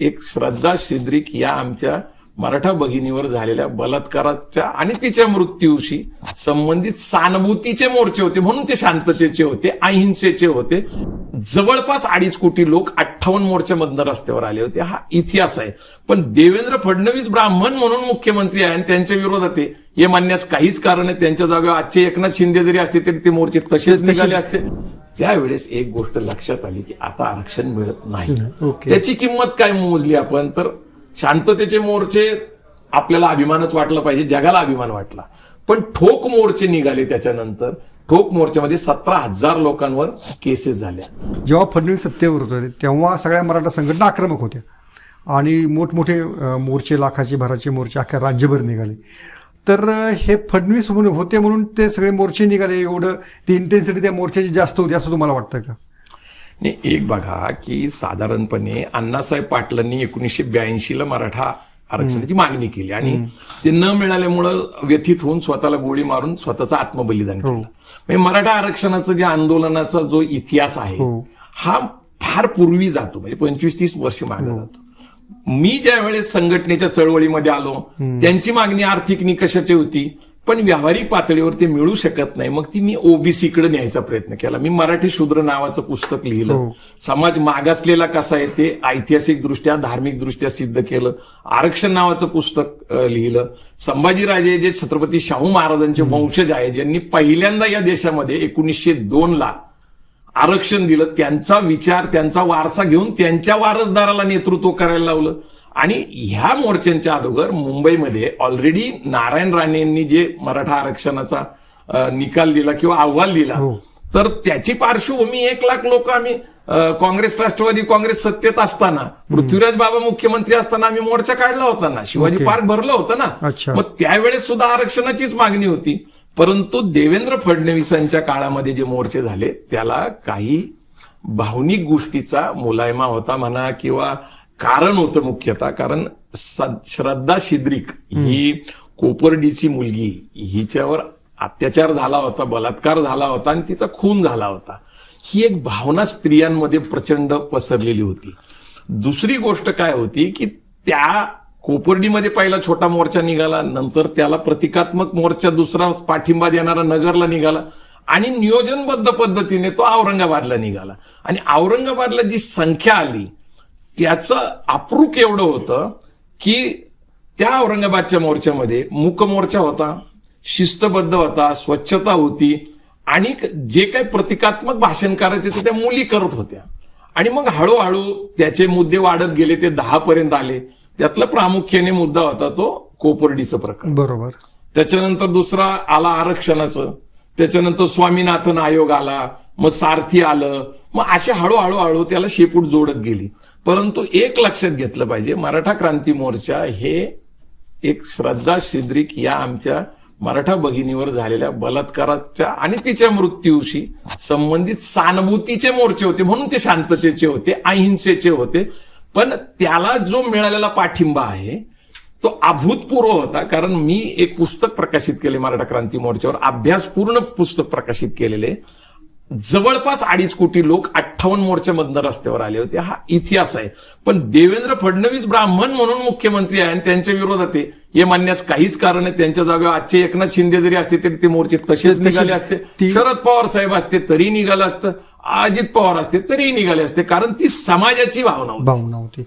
एक श्रद्धा सिद्रिक या आमच्या मराठा भगिनीवर झालेल्या बलात्काराच्या आणि तिच्या मृत्यूशी संबंधित सहानुभूतीचे मोर्चे होते म्हणून ते शांततेचे होते अहिंसेचे होते. जवळपास अडीच कोटी लोक अठ्ठावन्न मोर्चामधनं रस्त्यावर आले होते. हा इतिहास आहे. पण देवेंद्र फडणवीस ब्राह्मण म्हणून मुख्यमंत्री आहे आणि त्यांच्या विरोधात हे मानण्यास काहीच कारण आहे त्यांच्या जागेवर आजचे एकनाथ शिंदे जरी असते तरी ते मोर्चे तसेच निघाले. असते. त्यावेळेस एक गोष्ट लक्षात आली की आता आरक्षण मिळत नाही. त्याची किंमत काय मोजली आपण? तर शांततेचे मोर्चे आपल्याला अभिमानच वाटला पाहिजे जगाला अभिमान वाटला. पण ठोक मोर्चे निघाले त्याच्यानंतर. ठोक मोर्चामध्ये सतरा हजार लोकांवर केसेस झाल्या. जेव्हा फडणवीस सत्तेवर होते तेव्हा सगळ्या मराठा संघटना आक्रमक होत्या. आणि मोठमोठे मोर्चे लाखाचे भराचे मोर्चे अख्ख्या राज्यभर निघाले. तर हे फडणवीस म्हणून होते म्हणून ते सगळे मोर्चे निघाले. एवढं ती इंटेन्सिटी त्या मोर्चाची जास्त होती असं तुम्हाला वाटतं का? नाही एक बघा की साधारणपणे अण्णासाहेब पाटलांनी एकोणीसशे ब्याऐंशी ला मराठा आरक्षणाची मागणी केली आणि ते न मिळाल्यामुळं व्यथित होऊन स्वतःला गोळी मारून स्वतःचं आत्मबलिदान केलं. म्हणजे मराठा आरक्षणाचं जे आंदोलनाचा जो इतिहास आहे हो. हा फार पूर्वी जातो. म्हणजे पंचवीस तीस वर्ष मागे जातो. मी ज्या वेळेस संघटनेच्या चळवळीमध्ये आलो त्यांची मागणी आर्थिक निकषाची होती पण व्यावहारिक पातळीवर ते मिळू शकत नाही. मग ती मी ओबीसीकडे न्यायचा प्रयत्न केला. मी मराठी शूद्र नावाचं पुस्तक लिहिलं. हो. समाज मागासलेला कसा आहे ते ऐतिहासिक दृष्ट्या धार्मिक दृष्ट्या सिद्ध केलं. आरक्षण नावाचं पुस्तक लिहिलं. संभाजीराजे जे छत्रपती शाहू महाराजांचे वंशज आहे ज्यांनी पहिल्यांदा या देशामध्ये एकोणीसशे दोन ला आरक्षण दिलं त्यांचा विचार त्यांचा वारसा घेऊन त्यांच्या वारसदाराला नेतृत्व करायला लावलं आणि ह्या मोर्चांच्या अगोदर मुंबईमध्ये ऑलरेडी नारायण राणे यांनी जे मराठा आरक्षणाचा निकाल दिला किंवा अहवाल दिला हो. तर त्याची पार्श्वभूमी एक लाख लोक आम्ही काँग्रेस राष्ट्रवादी काँग्रेस सत्तेत असताना पृथ्वीराज बाबा मुख्यमंत्री असताना आम्ही मोर्चा काढला होता ना शिवाजी. पार्क भरलं होतं ना. मग त्यावेळेस सुद्धा आरक्षणाचीच मागणी होती परंतु देवेंद्र फडणवीसांच्या काळामध्ये जे मोर्चे झाले त्याला काही भावनिक गोष्टीचा मुलायमा होता म्हणा किंवा कारण होतं मुख्यतः कारण श्रद्धा शिद्रिक ही कोपर्डीची मुलगी हिच्यावर अत्याचार झाला होता बलात्कार झाला होता आणि तिचा खून झाला होता. ही एक भावना स्त्रियांमध्ये प्रचंड पसरलेली होती. दुसरी गोष्ट काय होती की त्या कोपर्डीमध्ये पहिला छोटा मोर्चा निघाला नंतर त्याला प्रतिकात्मक मोर्चा दुसरा पाठिंबा देणारा नगरला निघाला आणि नियोजनबद्ध पद्धतीने तो औरंगाबादला निघाला. आणि औरंगाबादला जी संख्या आली त्याचं अप्रूक एवढं होतं की त्या औरंगाबादच्या मोर्चामध्ये मूक मोर्चा होता शिस्तबद्ध होता स्वच्छता होती आणि जे काही प्रतिकात्मक भाषण करायचे ते त्या मुली करत होत्या. आणि मग हळूहळू त्याचे मुद्दे वाढत गेले ते दहापर्यंत आले. त्यातला प्रामुख्याने मुद्दा होता तो कोपर्डीचं प्रकरण बरोबर. त्याच्यानंतर दुसरा आला आरक्षणाचं. त्याच्यानंतर स्वामीनाथन आयोग आला मग सारथी आलं मग असे हळूहळू हळू त्याला शेपूट जोडत गेली. परंतु एक लक्षात घेतलं पाहिजे मराठा क्रांती मोर्चा हे एक श्रद्धा सिद्रिक या आमच्या मराठा भगिनीवर झालेल्या बलात्काराच्या आणि तिच्या मृत्यूशी संबंधित सहानुभूतीचे मोर्चे होते म्हणून ते शांततेचे होते अहिंसेचे होते. पण त्याला जो मिळालेला पाठिंबा आहे तो अभूतपूर्व होता कारण मी एक पुस्तक प्रकाशित केले मराठा क्रांती मोर्चावर. अभ्यासपूर्ण पुस्तक प्रकाशित केलेले. जवळपास अडीच कोटी लोक अठ्ठावन्न मोर्चामधनं रस्त्यावर आले होते. हा इतिहास आहे. पण देवेंद्र फडणवीस ब्राह्मण म्हणून मुख्यमंत्री आहे आणि त्यांच्या विरोधात हे मानण्यास काहीच कारण आहे. त्यांच्या जागेवर आजचे एकनाथ शिंदे जरी असते तरी ते मोर्चे तसेच तसे- निघाले असते. शरद पवार साहेब असते तरी निघालं असतं. अजित पवार असते तरीही निघाले असते. कारण ती समाजाची भावना भावना होती.